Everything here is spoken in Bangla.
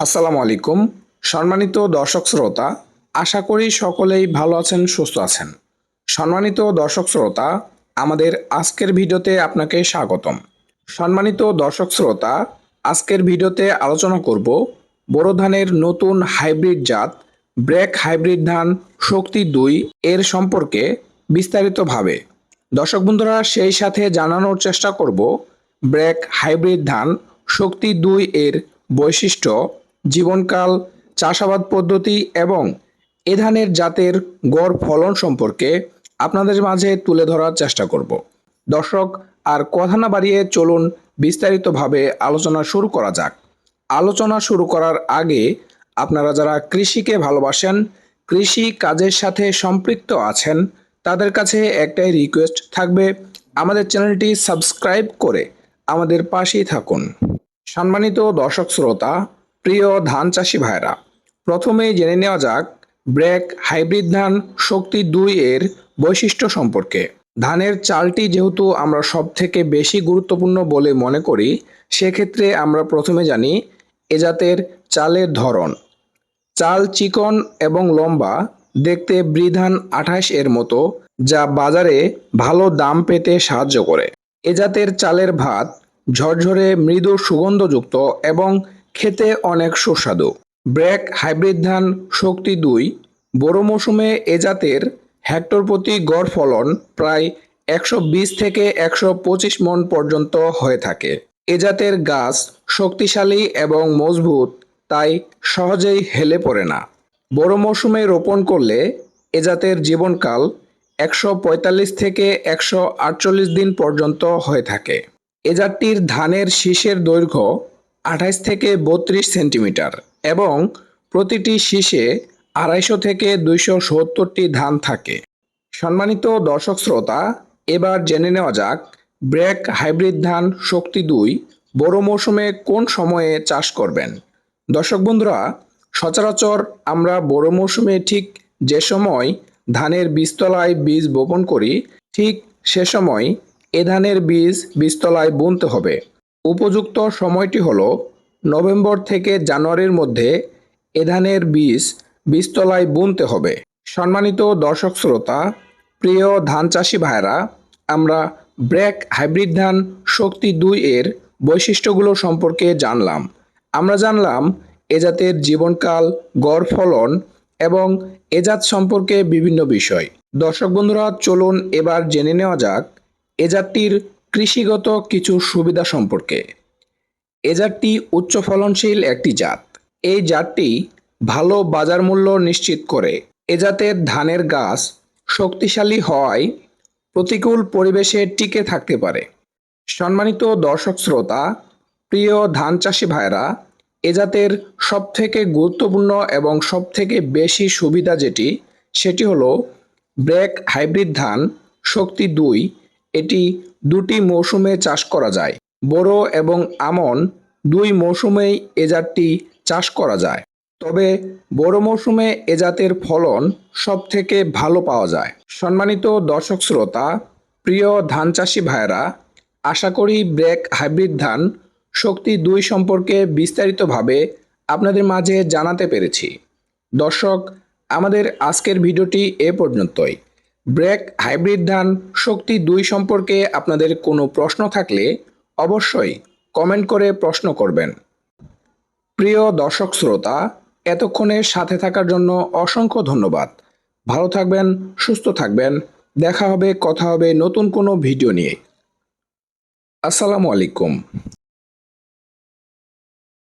আসসালামু আলাইকুম। সম্মানিত দর্শক শ্রোতা, আশা করি সকলেই ভালো আছেন, সুস্থ আছেন। সম্মানিত দর্শক শ্রোতা, আমাদের আজকের ভিডিওতে আপনাকে স্বাগতম। সম্মানিত দর্শক শ্রোতা, আজকের ভিডিওতে আলোচনা করব বোরো ধানের নতুন হাইব্রিড জাত, ব্রেক হাইব্রিড ধান শক্তি দুই এর সম্পর্কে বিস্তারিতভাবে। দর্শক বন্ধুরা, সেই সাথে জানানোর চেষ্টা করব ব্রেক হাইব্রিড ধান শক্তি দুই এর বৈশিষ্ট্য জীবনকাল, চাষাবাদ পদ্ধতি এবং এ ধানের জাতের গড় ফলন সম্পর্কে আপনাদের মাঝে তুলে ধরার চেষ্টা করব। দর্শক, আর কথা না বাড়িয়ে চলুন বিস্তারিতভাবে আলোচনা শুরু করা যাক। আলোচনা শুরু করার আগে আপনারা যারা কৃষিকে ভালোবাসেন, কৃষি কাজের সাথে সম্পৃক্ত আছেন, তাদের কাছে একটাই রিকোয়েস্ট থাকবে, আমাদের চ্যানেলটি সাবস্ক্রাইব করে আমাদের পাশেই থাকুন। সম্মানিত দর্শক, শ্রোতা প্রিয় ধান চাষি ভাইরা প্রথমেই জেনে নেওয়া যাক ব্রেক হাইব্রিড ধান শক্তি দুই এর বৈশিষ্ট্য সম্পর্কে। ধানের চালটি যেহেতু আমরা সব থেকে বেশি গুরুত্বপূর্ণ বলে মনে করি, সেক্ষেত্রে আমরা প্রথমে জানি এ জাতের চালের ধরন। চাল চিকন এবং লম্বা, দেখতে বৃধান আঠাশ এর মতো, যা বাজারে ভালো দাম পেতে সাহায্য করে। এ জাতের চালের ভাত ঝরঝরে মৃদু সুগন্ধযুক্ত এবং খেতে অনেক সুস্বাদু। ব্র্যাক হাইব্রিড ধান শক্তি দুই। বড় মৌসুমে এ জাতের হেক্টর প্রতি গড় ফলন প্রায় একশো বিশ থেকে একশো পঁচিশ মন পর্যন্ত হয়ে থাকে। এ জাতের গাছ শক্তিশালী এবং মজবুত, তাই সহজেই হেলে পড়ে না। বড় মৌসুমে রোপণ করলে এ জাতের জীবনকাল একশো পঁয়তাল্লিশ থেকে একশো আটচল্লিশ দিন পর্যন্ত হয়ে থাকে। এ জাতটির ধানের শীষের দৈর্ঘ্য আঠাইশ থেকে বত্রিশ সেন্টিমিটার এবং প্রতিটি শীষে আড়াইশো থেকে দুইশো সত্তরটি ধান থাকে। সম্মানিত দর্শক শ্রোতা, এবার জেনে নেওয়া যাক ব্রেক হাইব্রিড ধান শক্তি দুই বড় মৌসুমে কোন সময়ে চাষ করবেন। দর্শক বন্ধুরা, সচরাচর আমরা বড় মৌসুমে ঠিক যে সময় ধানের বীজতলায় বীজ বপন করি, ঠিক সে সময় এ ধানের বীজ বীজতলায় বুনতে হবে। উপযুক্ত সময়টি হলো নভেম্বর থেকে জানুয়ারির মধ্যে এ ধানের বীজ বীজতলায় বুনতে হবে। সম্মানিত দর্শক শ্রোতা, প্রিয় ধান চাষি ভাইরা আমরা ব্র্যাক হাইব্রিড ধান শক্তি দুই এর বৈশিষ্ট্যগুলো সম্পর্কে জানলাম। আমরা জানলাম এ জাতের জীবনকাল, গড় ফলন এবং এ জাত সম্পর্কে বিভিন্ন বিষয়। দর্শক বন্ধুরা, চলুন এবার জেনে নেওয়া যাক এ জাতটির কৃষিগত কিছু সুবিধা সম্পর্কে। এ জাতটি উচ্চ ফলনশীল একটি জাত। এই জাতটি ভালো বাজার মূল্য নিশ্চিত করে। এ জাতের ধানের গাছ শক্তিশালী হওয়ায় প্রতিকূল পরিবেশে টিকে থাকতে পারে। সম্মানিত দর্শক শ্রোতা, প্রিয় ধান চাষি ভাইরা এ জাতের সবথেকে গুরুত্বপূর্ণ এবং সবথেকে বেশি সুবিধা যেটি, সেটি হলো ব্রেক হাইব্রিড ধান শক্তি দুই। এটি দুটি মৌসুমে চাষ করা যায়। বোরো এবং আমন দুই মৌসুমেই এ জাতটি চাষ করা যায়। তবে বড় মৌসুমে এ জাতের ফলন সব থেকে ভালো পাওয়া যায়। সম্মানিত দর্শক শ্রোতা, প্রিয় ধান চাষি ভাইরা আশা করি ব্রেক হাইব্রিড ধান শক্তি দুই সম্পর্কে বিস্তারিতভাবে আপনাদের মাঝে জানাতে পেরেছি। দর্শক, আমাদের আজকের ভিডিওটি এ পর্যন্তই। ব্রেক, হাইব্রিড ধান, শক্তি দুই সম্পর্কে আপনাদের কোনো প্রশ্ন থাকলে অবশ্যই কমেন্ট করে প্রশ্ন করবেন। প্রিয় দর্শক শ্রোতা, এতক্ষণে সাথে থাকার জন্য অসংখ্য ধন্যবাদ। ভালো থাকবেন, সুস্থ থাকবেন। দেখা হবে, কথা হবে নতুন কোনো ভিডিও নিয়ে। আসসালামু আলাইকুম।